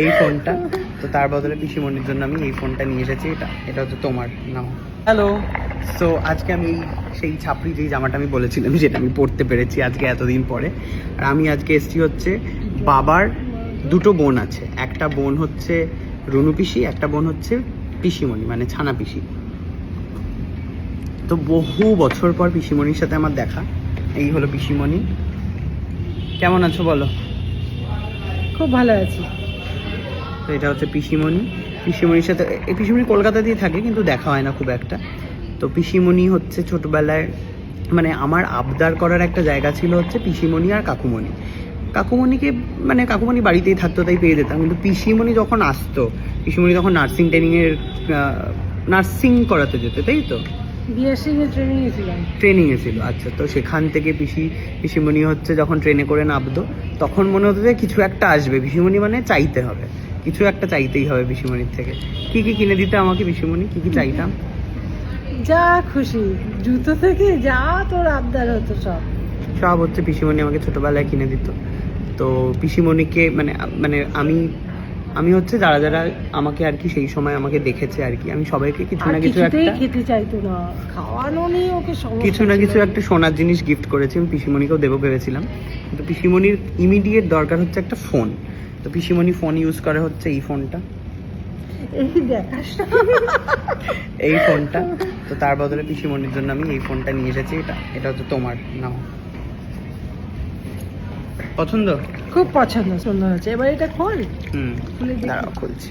এই ফোনটা তো তার বদলে পিসিমণির জন্য আমি এই ফোনটা নিয়ে এসেছি এটা এটা হচ্ছে তোমার নাও হ্যালো সো আজকে আমি সেই ছাপড়ি যেই জামাটা আমি বলেছিলাম যেটা আমি পরতে পেরেছি আজকে এতদিন পরে আর আমি আজকে এসেছি হচ্ছে বাবার দুটো বোন আছে। একটা বোন হচ্ছে রুনু পিসি একটা বোন হচ্ছে পিসিমণি মানে ছানা পিসি। তো বহু বছর পর পিসিমণির সাথে আমার দেখা এই হলো পিসিমণি। কেমন আছো বলো? খুব ভালো আছি। তো এটা হচ্ছে পিসিমণি। পিসিমণির সাথে এই পিসিমণি কলকাতাতেই থাকে কিন্তু দেখা হয় না খুব একটা। তো পিসিমণি হচ্ছে ছোটবেলায় মানে আমার আবদার করার একটা জায়গা ছিল হচ্ছে পিসিমণি আর কাকুমণি। কাকুমণিকে মানে কাকুমণি বাড়িতেই থাকতো তাই পেয়ে যেতাম। কিন্তু পিসিমণি যখন আসতো পিসিমণি তখন নার্সিং ট্রেনিংয়ের নার্সিং করাতে যেত তাই তো? ট্রেনিংয়ে ছিল আচ্ছা। তো সেখান থেকে পিসি পিসিমণি হচ্ছে যখন ট্রেনে করে নামতো তখন মনে হতো যে কিছু একটা আসবে পিসিমণি মানে চাইতে হবে। কিছু একটা চাইতেই হবে পিসিমণির থেকে। কি কি কিনে দিতে আমাকে পিসিমণি কি কি চাইতাম? যা খুশি জুতো থেকে যা তোর আবদার হতো সব। সব হচ্ছে পিসিমণি আমাকে ছোটবেলায় কিনে দিত। তো পিসিমণিকে মানে মানে আমি আমি হচ্ছে যারা যারা আমাকে আর কি সেই সময় আমাকে দেখেছে আর কি আমি সবাইকে কিছু না কিছু একটা খেতে চাইতো না। খাওয়ানো নিয়ে ওকে কিছু না কিছু একটা সোনার জিনিস গিফট করেছি আমি পিসিমণিকেও দেবো ভেবেছিলাম। কিন্তু পিসিমণির ইমিডিয়েট দরকার হচ্ছে একটা ফোন তো পিসিমণি ফোন ইউজ করে হচ্ছে এই ফোনটা এই এই ফোনটা তো তার বদলে পিসিমণির জন্য আমি এই ফোনটা নিয়ে এসেছি এটা এটা হচ্ছে তোমার নাও পছন্দ? খুব পছন্দ সুন্দর হচ্ছে এবার এটা খোল। হুম। দাঁড়াও খুলছি।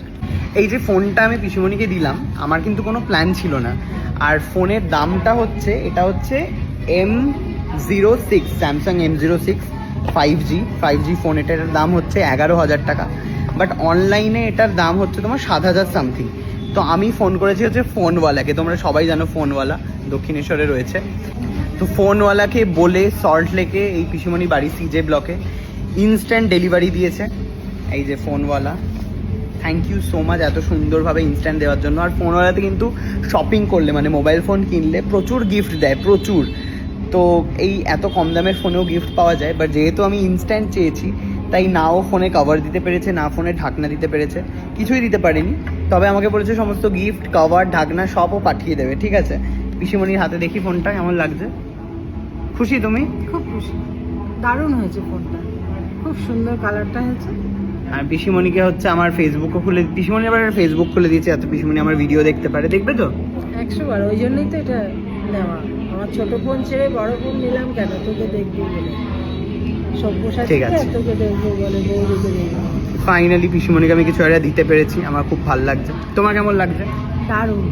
এই যে ফোনটা আমি পিসিমণিকে দিলাম আমার কিন্তু কোনো প্ল্যান ছিল না। আর ফোনের দামটা হচ্ছে এটা হচ্ছে M zero six Samsung M zero six five G five G phone এটার দাম হচ্ছে এগারো হাজার টাকা। বাট অনলাইনে এটার দাম হচ্ছে তোমার সাত হাজার সামথিং তো আমি ফোন করেছি হচ্ছে ফোনওয়ালাকে তোমরা সবাই জানো ফোনওয়ালা দক্ষিণেশ্বরে রয়েছে। তো ফোনওয়ালাকে বলে সল্ট লেকে এই পিসিমণি বাড়ি সিজে ব্লকে ইনস্ট্যান্ট ডেলিভারি দিয়েছে এই যে ফোনওয়ালা। থ্যাংক ইউ সো মাচ এত সুন্দরভাবে ইনস্ট্যান্ট দেওয়ার জন্য। আর ফোনওয়ালাতে কিন্তু শপিং করলে মানে মোবাইল ফোন কিনলে প্রচুর গিফট দেয়, প্রচুর। তো এই এত কম দামের ফোনেও গিফট পাওয়া যায় বাট যেহেতু আমি ইনস্ট্যান্ট চেয়েছি, তাই নাও ফোনে কভার দিতে পেরেছে, না ফোনে ঢাকনা দিতে পেরেছে। কিছুই দিতে পারেনি। তবে আমাকে বলেছে সমস্ত গিফট কভার ঢাকনা সবও পাঠিয়ে দেবে, ঠিক আছে? পিসিমণির হাতে দেখি ফোনটা, কেমন লাগছে? খুশি তুমি? খুব খুশি। দারুণ হয়েছে ফোনটা খুব সুন্দর কালারটা হয়েছে। আর পিসিমণিকে হচ্ছে আমার ফেসবুকও খুলে পিসিমণি আবার ফেসবুক খুলে দিয়েছে এত পিসিমণি আমার ভিডিও দেখতে পারে। দেখবে তো? একশো বার ওই জন্যই তো এটা নেওয়া। আমার ছোট ফোন ছেড়ে বড় ফোন নিলাম কেন? তোকে দেখবি বলে। সব্যসাচী ঠিক আছে। তোকে দেখব বলে বৌদিকে দেখব ফাইনালি পিসিমণিকে আমি কিছু একটা দিতে পেরেছি। আমার খুব ভালো লাগছে। তোমার কেমন লাগছে? দারুণ।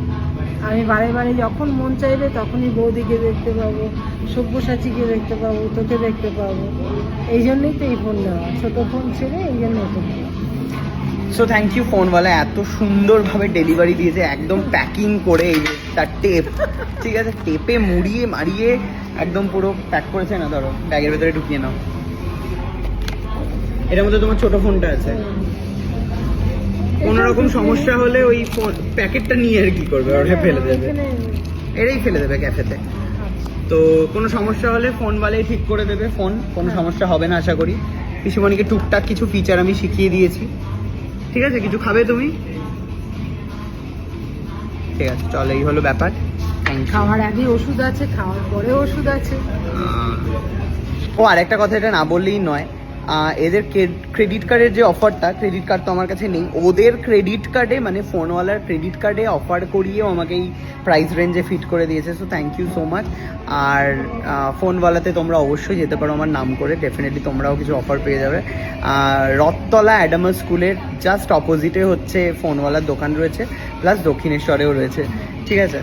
আমি বারে বারে যখন মন চাইবে তখনই বৌদিকে দেখতে পাবো সব্যসাচীকে দেখতে পাবো তোকে দেখতে পাবো। এই জন্যই তো এই ফোন নেওয়া ছোটো ফোন ছেড়ে এই জন্য নেওয়া সো থ্যাংক ইউ ফোনওয়ালা এত সুন্দরভাবে ডেলিভারি দিয়েছে একদম প্যাকিং করে এই তার টেপ ঠিক আছে? টেপে মুড়িয়ে মারিয়ে একদম পুরো প্যাক করেছে। না ধরো ব্যাগের ভেতরে ঢুকিয়ে নাও। এটার মধ্যে তোমার ছোট ফোনটা আছে। কোনো রকম সমস্যা হলে ওই প্যাকেটটা নিয়ে আর কি করবে ওটা ফেলে দেবে। এটাই ফেলে দেবে ক্যাফেতে। আচ্ছা। তো কোনো সমস্যা হলে ফোন বালাই ঠিক করে দেবে ফোন কোনো সমস্যা হবে না আশা করি। পিসুমণিকে টুকটাক কিছু ফিচার আমি শিখিয়ে দিয়েছি। ঠিক আছে কিছু খাবে তুমি? ঠিক আছে চল এই হলো ব্যাপার। খাওয়ার আগে ওষুধ আছে খাওয়ার পরে ওষুধ আছে। ও আরেকটা কথা এটা না বললেই নয়। এদের ক্রেডিট কার্ডের যে অফারটা ক্রেডিট কার্ড তো আমার কাছে নেই, ওদের ক্রেডিট কার্ডে মানে ফোনওয়ালার ক্রেডিট কার্ডে অফার করিয়েও আমাকে এই প্রাইস রেঞ্জে ফিট করে দিয়েছে so thank you so much আর ফোনওয়ালাতে তোমরা অবশ্যই যেতে পারো আমার নাম করে ডেফিনেটলি তোমরাও কিছু অফার পেয়ে যাবে। রথতলা অ্যাডামাস স্কুলের জাস্ট অপোজিটে হচ্ছে ফোনওয়ালার দোকান রয়েছে প্লাস দক্ষিণেশ্বরেও রয়েছে, ঠিক আছে?